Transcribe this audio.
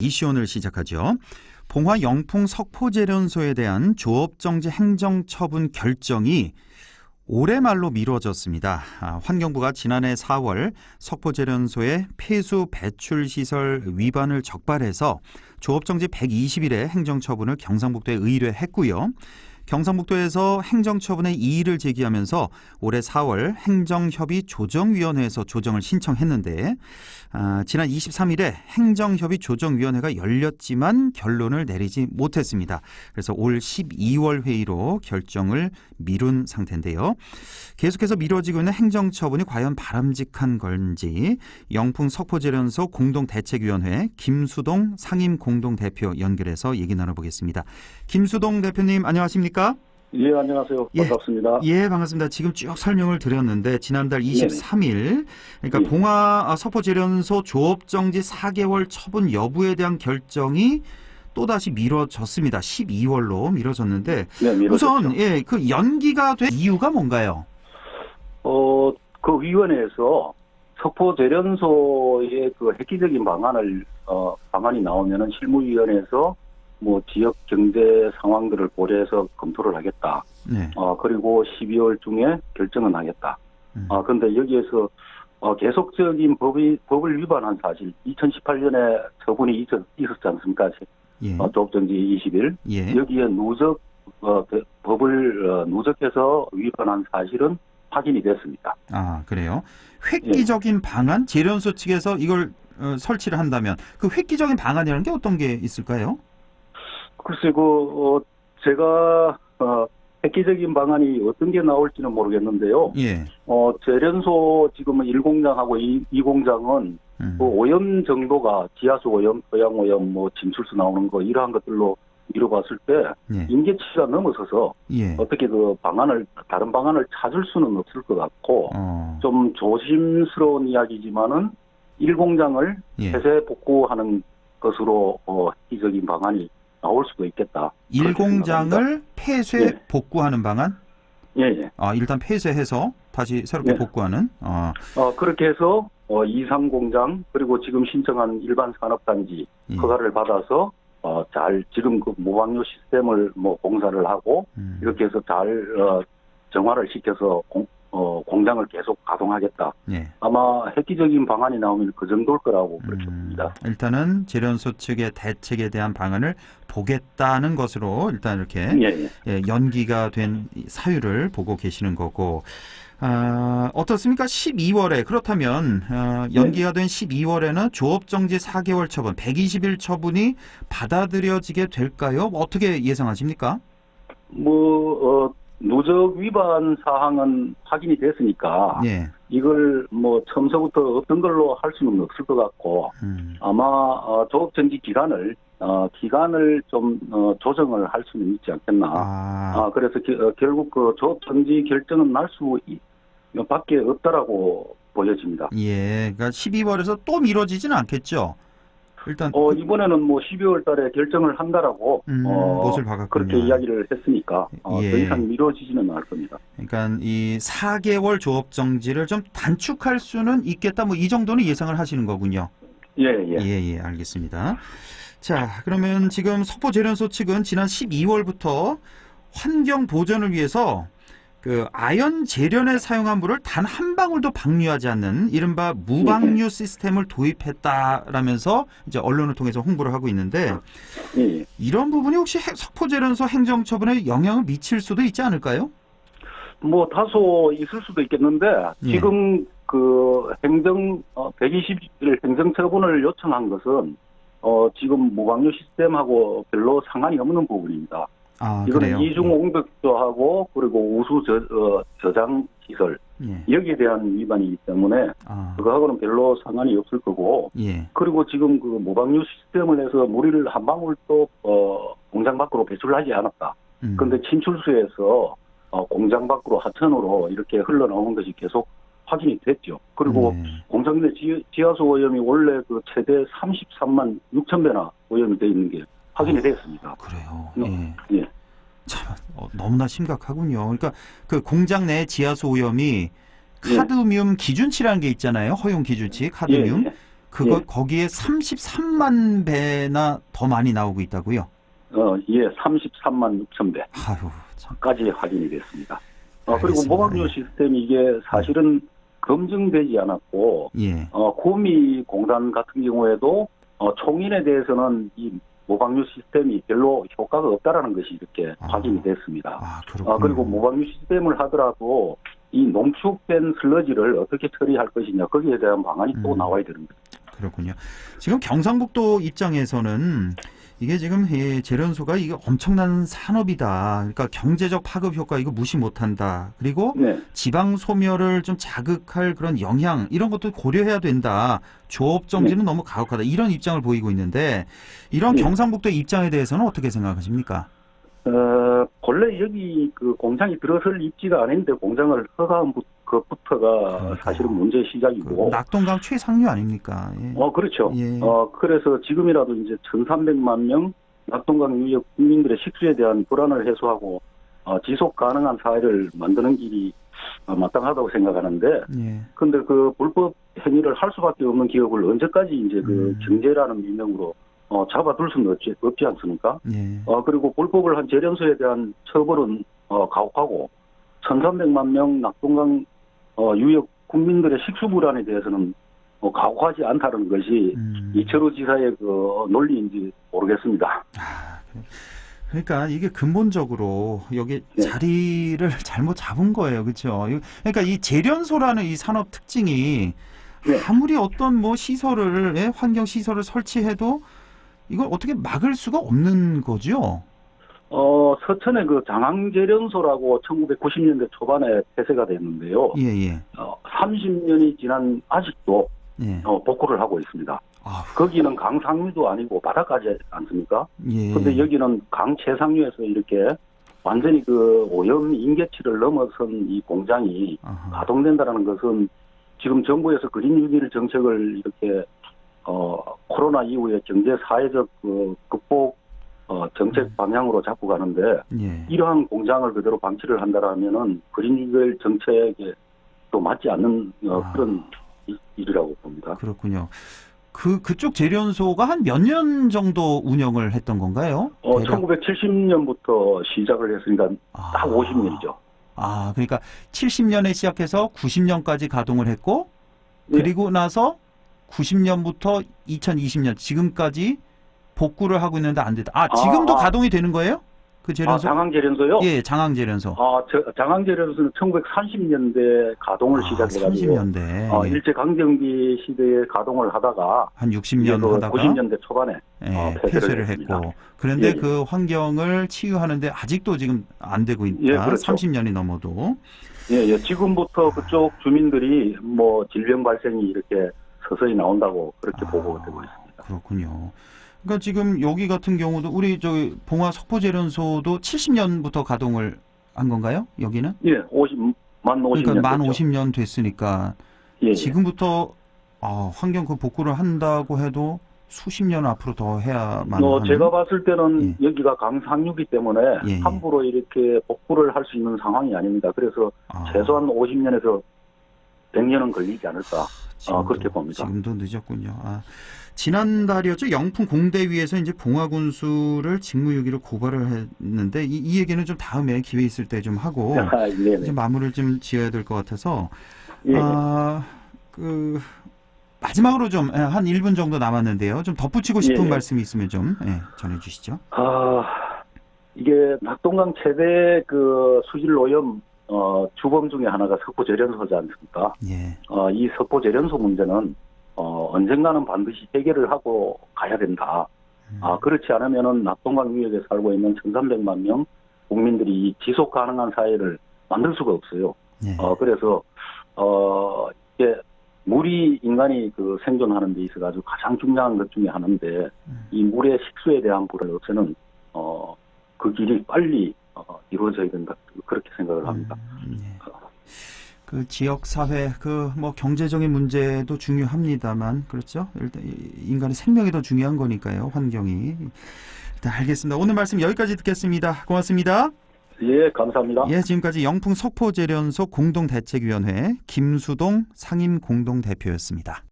이시온을 시작하죠. 봉화 영풍 석포재련소에 대한 조업정지 행정처분 결정이 올해 말로 미뤄졌습니다. 아, 환경부가 지난해 4월 석포재련소의 폐수 배출 시설 위반을 적발해서 조업정지 120일의 행정처분을 경상북도에 의뢰했고요. 경상북도에서 행정처분의 이의를 제기하면서 올해 4월 행정협의 조정위원회에서 조정을 신청했는데 아, 지난 23일에 행정협의 조정위원회가 열렸지만 결론을 내리지 못했습니다. 그래서 올 12월 회의로 결정을 미룬 상태인데요. 계속해서 미뤄지고 있는 행정처분이 과연 바람직한 건지 영풍 석포재련소 공동대책위원회 김수동 상임 공동대표 연결해서 얘기 나눠보겠습니다. 김수동 대표님 안녕하십니까? 예, 안녕하세요. 예. 반갑습니다. 예, 반갑습니다. 지금 쭉 설명을 드렸는데 지난달 23일 그러니까 예. 봉화 석포재련소 조업 정지 4개월 처분 여부에 대한 결정이 또다시 미뤄졌습니다. 12월로 미뤄졌는데 네. 우선 예, 그 연기가 된 이유가 뭔가요? 어, 그 위원회에서 석포재련소의 그 획기적인 방안을 어, 방안이 나오면은 실무위원회에서 뭐 지역 경제 상황들을 고려해서 검토를 하겠다. 네. 어, 그리고 12월 중에 결정은 하겠다. 음. 아, 근데 여기에서 어, 계속적인 법이, 법을 위반한 사실, 2018년에 처분이 있었, 있었지 않습니까? 예. 어, 조업정지 20일. 예. 여기에 누적 어, 그 법을 어, 누적해서 위반한 사실은 확인이 됐습니다. 아, 그래요. 획기적인 방안 재련소 측에서 이걸 어, 설치를 한다면 그 획기적인 방안이라는 게 어떤 게 있을까요? 글쎄 그 어, 제가 어, 획기적인 방안이 어떤 게 나올지는 모르겠는데요. 예. 어, 재련소 지금은 1공장하고 2, 2공장은 음. 그 오염 정도가 지하수 오염, 토양 오염, 뭐 진출수 나오는 거 이러한 것들로 미뤄봤을 때 예. 임계치가 넘어서서 예. 어떻게 그 방안을 다른 방안을 찾을 수는 없을 것 같고 어. 좀 조심스러운 이야기지만은 1공장을 예. 폐쇄 복구하는 것으로 어, 획기적인 방안이 나올 수도 있겠다. 1공장을 폐쇄 예. 복구하는 방안? 예, 예. 아, 일단 폐쇄해서 다시 새롭게 네. 복구하는. 어, 어, 그렇게 해서 어, 2, 3공장 그리고 지금 신청한 일반 산업단지 예. 허가를 받아서 어, 잘 지금 그 모방료 시스템을 뭐 공사를 하고 음. 이렇게 해서 잘 어, 정화를 시켜서 공, 어, 공장을 계속 가동하겠다. 예. 아마 획기적인 방안이 나오면 그 정도일 거라고 음, 그렇게 봅니다. 일단은 재련소 측의 대책에 대한 방안을 보겠다는 것으로 일단 이렇게 예, 예. 예, 연기가 된 사유를 보고 계시는 거고 아, 어떻습니까? 12월에 그렇다면 어, 연기가 된 12월에는 조업정지 4개월 처분, 120일 처분이 받아들여지게 될까요? 뭐 어떻게 예상하십니까? 뭐, 어, 누적 위반 사항은 확인이 됐으니까 예. 이걸 뭐 처음서부터 어떤 걸로 할 수는 없을 것 같고 음, 아마 어, 조업 정지 기간을 어, 기간을 좀 어, 조정을 할 수는 있지 않겠나. 아, 아, 그래서 기- 어, 결국 그 조업 정지 결정은 날 수 밖에 없다라고 보여집니다. 예. 그러니까 12월에서 또 미뤄지지는 않겠죠. 일단 어, 이번에는 뭐 12월 달에 결정을 한다라고 음, 어, 못을 박았군요. 그렇게 이야기를 했으니까 어, 예. 더 이상 미뤄지지는 않을 겁니다. 그러니까 이 4개월 조업 정지를 좀 단축할 수는 있겠다. 뭐 이 정도는 예상을 하시는 거군요. 예, 예. 예, 예, 알겠습니다. 자, 그러면 지금 석포재련소 측은 지난 12월부터 환경 보전을 위해서 그 아연 재련에 사용한 물을 단 한 방울도 방류하지 않는 이른바 무방류 시스템을 도입했다라면서 이제 언론을 통해서 홍보를 하고 있는데 예, 예. 이런 부분이 혹시 해- 석포 재련소 행정 처분에 영향을 미칠 수도 있지 않을까요? 뭐 다소 있을 수도 있겠는데 예. 지금 그 행정 어, 120일 행정 처분을 요청한 것은 어 지금 무방류 시스템하고 별로 상관이 없는 부분입니다. 아, 이거는 그래요. 이중 옹벽조하고 그리고 우수 저, 어, 저장 시설 예. 여기에 대한 위반이기 때문에 아, 그거하고는 별로 상관이 없을 거고 예. 그리고 지금 그 무방류 시스템을 해서 물을 한 방울도 어 공장 밖으로 배출하지 않았다. 음. 그런데 친출수에서 어, 공장 밖으로 하천으로 이렇게 흘러나오는 것이 계속 확인이 됐죠. 그리고 네. 공장 내 지, 지하수 오염이 원래 그 최대 33만 6천 배나 오염이 돼 있는 게 확인이 아. 됐습니다. 그래요. 어, 예. 예. 참 어, 너무나 심각하군요. 그러니까 그 공장 내 지하수 오염이 예. 카드뮴 기준치라는 게 있잖아요. 허용 기준치 카드뮴. 예, 그거 예. 거기에 33만 배나 더 많이 나오고 있다고요? 어, 예, 33만 6천 배. 아유, 참. 까지 확인이 됐습니다. 어, 그리고. 모방료 예. 시스템이 이게 사실은 검증되지 않았고, 예. 어, 구미 공단 같은 경우에도 어, 총인에 대해서는 이 모방류 시스템이 별로 효과가 없다라는 것이 이렇게 아. 확인이 됐습니다. 아, 그렇군요. 어, 그리고 모방류 시스템을 하더라도 이 농축된 슬러지를 어떻게 처리할 것이냐 거기에 대한 방안이 또 음. 나와야 되는 거죠. 그렇군요. 지금 경상북도 입장에서는 이게 지금 이 재련소가 이게 엄청난 산업이다. 그러니까 경제적 파급 효과 이거 무시 못한다. 그리고 네, 지방 소멸을 좀 자극할 그런 영향 이런 것도 고려해야 된다. 조업 정지는 너무 가혹하다. 이런 입장을 보이고 있는데 이런 네. 경상북도의 입장에 대해서는 어떻게 생각하십니까? 어, 본래 여기 그 공장이 들어설 입지가 아닌데 공장을 허가한 부- 것부터가 그러니까요. 사실은 문제 그 시작이고. 낙동강 최상류 아닙니까? 예. 어, 그렇죠. 예. 어, 그래서 지금이라도 이제 1,300만 명 낙동강 유역 국민들의 식수에 대한 불안을 해소하고 어, 지속 가능한 사회를 만드는 길이 어, 마땅하다고 생각하는데, 예. 근데 그 불법 행위를 할 수밖에 없는 기업을 언제까지 이제 그 음. 경제라는 명령으로 어, 잡아둘 수는 없지, 없지 않습니까? 예. 어, 그리고 불법을 한 재련소에 대한 처벌은 어, 가혹하고 1,300만 명 낙동강 어, 유역 국민들의 식수 불안에 대해서는 어, 가혹하지 않다는 것이 음. 이철우 지사의 그 논리인지 모르겠습니다. 아. 그러니까 이게 근본적으로 여기 네. 자리를 잘못 잡은 거예요. 그렇죠? 그러니까 이 재련소라는 이 산업 특징이 네. 아무리 어떤 뭐 시설을 예, 환경 시설을 설치해도 이걸 어떻게 막을 수가 없는 거죠. 어, 서천의 그 장항재련소라고 1990년대 초반에 폐쇄가 됐는데요. 예, 예. 어, 30년이 지난 아직도 예. 어, 복구를 하고 있습니다. 아, 거기는 강 상류도 아니고 바다까지 않습니까? 예. 근데 여기는 강 최상류에서 이렇게 완전히 그 오염 인계치를 넘어선 이 공장이 아하. 가동된다는 것은 지금 정부에서 그린 뉴딜 정책을 이렇게 어 코로나 이후에 경제 사회적 그 극복 어 정책 방향으로 잡고 가는데 예. 이러한 공장을 그대로 방치를 한다라면은 그린 뉴딜 정책에 또 맞지 않는 어, 아. 그런 이- 일이라고 봅니다. 그렇군요. 그 그쪽 재련소가 한 몇 년 정도 운영을 했던 건가요? 어 대략? 1970년부터 시작을 했으니까 아. 딱 50년이죠. 아, 그러니까 70년에 시작해서 90년까지 가동을 했고 예. 그리고 나서 90년부터 2020년 지금까지 복구를 하고 있는데 안 됐다. 아, 지금도 아, 아. 가동이 되는 거예요? 그 아, 재련소? 장항재련소요? 예, 장항 재련소. 아, 저, 장항재련소는 1930년대 가동을 시작해가지고 30년대. 어, 일제 강점기 시대에 가동을 하다가 한 이제 60년 그 하다가 90년대 초반에 예, 어, 폐쇄를 폐쇄를 했고. 그런데 예, 예. 그 환경을 치유하는데 아직도 지금 안 되고 있다. 예, 그렇죠. 30년이 넘어도. 예, 예, 지금부터 그쪽 주민들이 뭐 질병 발생이 이렇게 서서히 나온다고 그렇게 아. 보고가 되고 있습니다. 그렇군요. 그러니까 지금 여기 같은 경우도 우리 저기 봉화 석포재련소도 70년부터 가동을 한 건가요? 여기는? 예, 50, 만 50년. 그러니까 만 됐죠. 50년 됐으니까 예, 예. 지금부터 아, 환경 그 복구를 한다고 해도 수십 년 앞으로 더 해야만 어, 하는 제가 봤을 때는 여기가 강상류기 때문에 예, 예. 함부로 이렇게 복구를 할 수 있는 상황이 아닙니다. 그래서 아, 최소한 50년에서 100년은 걸리지 않을까. 지금도, 그렇게 봅니다. 지금도 늦었군요. 아, 지난달이었죠. 영풍 공대위에서 이제 봉화군수를 직무유기로 고발을 했는데 이, 이 얘기는 좀 다음에 기회 있을 때 좀 하고 아, 이제 네네. 마무리를 좀 지어야 될 것 같아서 예, 예. 아, 그 마지막으로 좀 한 1분 정도 남았는데요. 좀 덧붙이고 싶은 예, 예. 말씀이 있으면 좀 예, 전해 주시죠. 아, 이게 낙동강 최대 그 수질 오염 어, 주범 중에 하나가 석포 재련소지 않습니까? 예. 어, 이 석포 재련소 문제는 어, 언젠가는 반드시 해결을 하고 가야 된다. 음, 아, 그렇지 않으면은 낙동강 유역에 살고 있는 1,300만 명 국민들이 이 지속 가능한 사회를 만들 수가 없어요. 예. 어, 그래서, 어, 이게 물이 인간이 그 생존하는 데 있어 가지고 가장 중요한 것 중에 하나인데, 음. 이 물의 식수에 대한 불을 없애는, 어, 그 길이 빨리, 어, 이루어져야 된다. 그렇게 생각을 합니다. 음, 예. 그 지역 사회 그 뭐 경제적인 문제도 중요합니다만 그렇죠. 일단 이- 인간의 생명이 더 중요한 거니까요. 환경이. 일단 알겠습니다. 오늘 말씀 여기까지 듣겠습니다. 고맙습니다. 예, 감사합니다. 예, 지금까지 영풍 석포재련소 공동대책위원회 김수동 상임 공동대표였습니다.